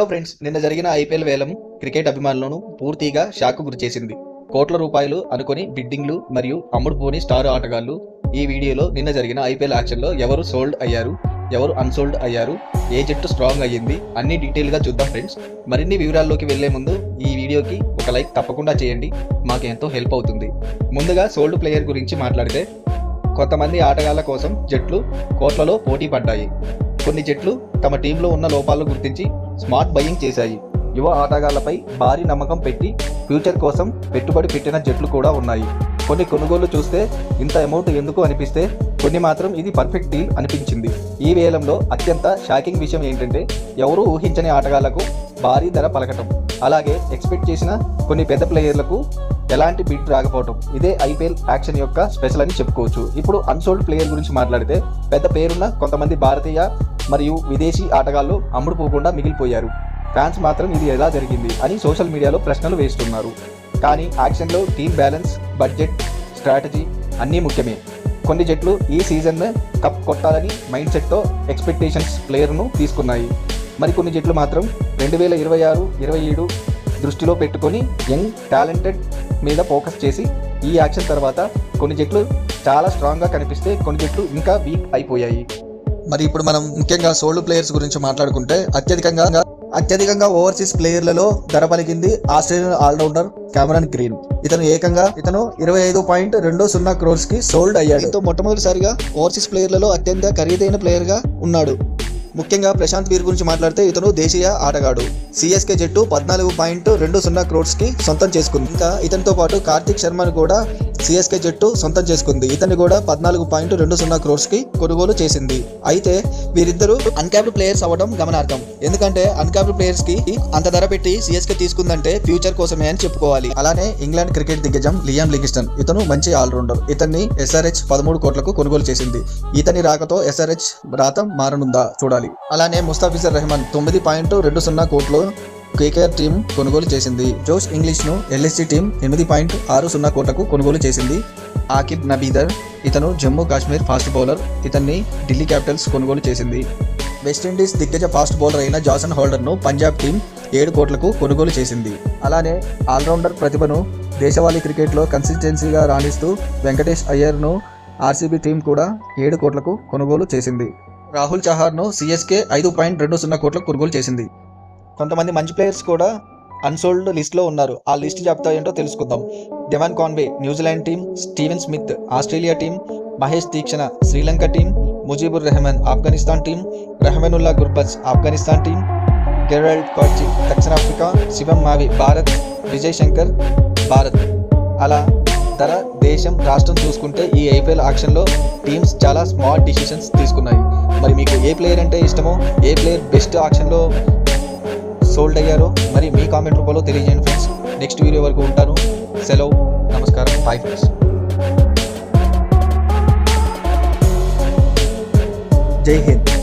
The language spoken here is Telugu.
హలో ఫ్రెండ్స్ నిన్న జరిగిన ఐపీఎల్ వేలం క్రికెట్ అభిమానులను పూర్తిగా షాక్ గురి చేసింది. కోట్ల రూపాయలు అనుకొని బిడ్డింగ్లు మరియు అమ్ముడుపోని స్టార్ ఆటగాళ్ళు ఈ వీడియోలో నిన్న జరిగిన ఐపీఎల్ యాక్షన్లో ఎవరు సోల్డ్ అయ్యారు ఎవరు అన్సోల్డ్ అయ్యారు ఏ జట్టు స్ట్రాంగ్ అయ్యింది అన్ని డీటెయిల్గా చూద్దాం ఫ్రెండ్స్. మరిన్ని వివరాల్లోకి వెళ్ళే ముందు ఈ వీడియోకి ఒక లైక్ తప్పకుండా చేయండి మాకు ఎంతో హెల్ప్ అవుతుంది. ముందుగా సోల్డ్ ప్లేయర్ గురించి మాట్లాడితే కొంతమంది ఆటగాళ్ళ కోసం జట్లు కోట్లలో పోటీ పడ్డాయి. కొన్ని జట్లు తమ టీంలో ఉన్న లోపాలను గుర్తించి స్మార్ట్ బయింగ్ చేశాయి. యువ ఆటగాళ్ళపై భారీ నమ్మకం పెట్టి ఫ్యూచర్ కోసం పెట్టుబడి పెట్టిన జట్లు కూడా ఉన్నాయి. కొన్ని కొనుగోలు చూస్తే ఇంత అమౌంట్ ఎందుకు అనిపిస్తే కొన్ని మాత్రం ఇది పర్ఫెక్ట్ డీల్ అనిపించింది. ఈ వేలంలో అత్యంత షాకింగ్ విషయం ఏంటంటే ఎవరూ ఊహించని ఆటగాళ్ళకు భారీ ధర పలకటం. అలాగే ఎక్స్పెక్ట్ చేసిన కొన్ని పెద్ద ప్లేయర్లకు ఎలాంటి బిడ్ రాకపోవటం. ఇదే ఐపీఎల్ యాక్షన్ యొక్క స్పెషల్ అని చెప్పుకోవచ్చు. ఇప్పుడు అన్సోల్డ్ ప్లేయర్ గురించి మాట్లాడితే పెద్ద పేరున్న కొంతమంది భారతీయ మరియు విదేశీ ఆటగాళ్ళు అమ్ముడుపోకుండా మిగిలిపోయారు. ఫ్యాన్స్ మాత్రం ఇది ఎలా జరిగింది అని సోషల్ మీడియాలో ప్రశ్నలు వేస్తున్నారు. కానీ యాక్షన్లో టీమ్ బ్యాలెన్స్ బడ్జెట్ స్ట్రాటజీ అన్నీ ముఖ్యమే. కొన్ని జట్లు ఈ సీజన్ కప్ కొట్టాలని మైండ్ సెట్తో ఎక్స్పెక్టేషన్స్ ప్లేయర్ను తీసుకున్నాయి. మరి కొన్ని జట్లు మాత్రం రెండు వేల ఇరవై ఆరు ఇరవై ఏడు దృష్టిలో పెట్టుకొని యంగ్ టాలెంటెడ్ మీద ఫోకస్ చేసి ఈ యాక్షన్ తర్వాత కొన్ని జట్లు చాలా స్ట్రాంగ్గా కనిపిస్తే కొన్ని జట్లు ఇంకా వీక్ అయిపోయాయి. మరి ఇప్పుడు మనం ముఖ్యంగా సోల్డ్ ప్లేయర్స్ గురించి మాట్లాడుకుంటే అత్యధికంగా అత్యధికంగా ఓవర్సీస్ ప్లేయర్లలో ధర పలికింది ఆస్ట్రేలియన్ ఆల్రౌండర్ కెమెరాన్ గ్రీన్. ఇతను ఏకంగా ఇతను ఇరవై ఐదు పాయింట్ రెండు సున్నా క్రోర్స్కి సోల్డ్ అయ్యాడు. దీంతో మొట్టమొదటిసారిగా ఓవర్సీస్ ప్లేయర్లలో అత్యంత ఖరీదైన ప్లేయర్గా ఉన్నాడు. ముఖ్యంగా ప్రశాంత్ వీర్ గురించి మాట్లాడితే ఇతను దేశీయ ఆటగాడు. సిఎస్కే జట్టు పద్నాలుగు పాయింట్ రెండు సున్నా క్రోడ్స్కి సొంతం చేసుకుంది. ఇంకా ఇతనితో పాటు కార్తిక్ శర్మను కూడా సిఎస్కే జట్టు సొంతం చేసుకుంది. ఇతన్ని కూడా పద్నాలుగు పాయింట్ రెండు సున్నా క్రోడ్స్కి కొనుగోలు చేసింది. అయితే వీరిద్దరూ అన్క్యాప్డ్ ప్లేయర్స్ అవ్వడం గమనార్హం. ఎందుకంటే అన్క్యాప్డ్ ప్లేయర్స్కి అంత ధర పెట్టి సిఎస్కే తీసుకుందంటే ఫ్యూచర్ కోసమే అని చెప్పుకోవాలి. అలానే ఇంగ్లాండ్ క్రికెట్ దిగ్గజం లియామ్ లింగిస్టన్ ఇతను మంచి ఆల్రౌండర్ ఇతన్ని ఎస్ఆర్హెచ్ పదమూడు కోట్లకు కొనుగోలు చేసింది. ఇతని రాకతో ఎస్ఆర్హెచ్ రాత మారనుందా చూడాలి. అలానే ముస్తాఫిజర్ రెహమాన్ తొమ్మిది పాయింట్ రెండు సున్నా కోట్లు కేకేఆర్ టీం కొనుగోలు చేసింది. జోష్ ఇంగ్లీష్ను టీం ఎనిమిది పాయింట్ ఆరు సున్నా కోట్లకు కొనుగోలు చేసింది. ఆకిబ్ నబీదర్ ఇతను జమ్మూ కాశ్మీర్ ఫాస్ట్ బౌలర్ ఇతన్ని ఢిల్లీ క్యాపిటల్స్ కొనుగోలు చేసింది. వెస్టిండీస్ దిగ్గజ ఫాస్ట్ బౌలర్ అయిన జాసన్ హోల్డర్ను పంజాబ్ టీం ఏడు కోట్లకు కొనుగోలు చేసింది. అలానే ఆల్రౌండర్ ప్రతిభను దేశవాళీ క్రికెట్లో కన్సిస్టెన్సీగా రాణిస్తూ వెంకటేష్ అయ్యర్ను ఆర్సీబీ టీం కూడా ఏడు కోట్లకు కొనుగోలు చేసింది. రాహుల్ చహార్ను సిఎస్కే ఐదు పాయింట్ రెండు సున్నా కోట్లకు కొనుగోలు చేసింది. కొంతమంది మంచి ప్లేయర్స్ కూడా అన్సోల్డ్ లిస్ట్లో ఉన్నారు. ఆ లిస్ట్ జాబితా ఏంటో తెలుసుకుందాం. Devon Conway New Zealand team Steven Smith Australia team Maheesh Theekshana Sri Lanka team Mujeeb Rahman Afghanistan team Rahmanullah Gurbaz Afghanistan team Gerald Coetzee దక్షిణాఫ్రికా శివం మావి భారత్ విజయ్ శంకర్ భారత్ అలా ధర దేశం రాష్ట్రం చూసుకుంటే ఈ ఐపీఎల్ ఆక్షన్లో టీమ్స్ చాలా స్మార్ట్ డిసిషన్స్ తీసుకున్నాయి. మరి మీకు ఏ ప్లేయర్ అంటే ఇష్టమో ఏ ప్లేయర్ బెస్ట్ ఆక్షన్లో సోల్డ్ అయ్యారో మరి మీ కామెంట్ రూపంలో తెలియజేయండి ఫ్రెండ్స్ నెక్స్ట్ వీడియో వరకు ఉంటాను. సెలవు నమస్కారం బాయ్ ఫ్రెండ్స్ జై హింద్.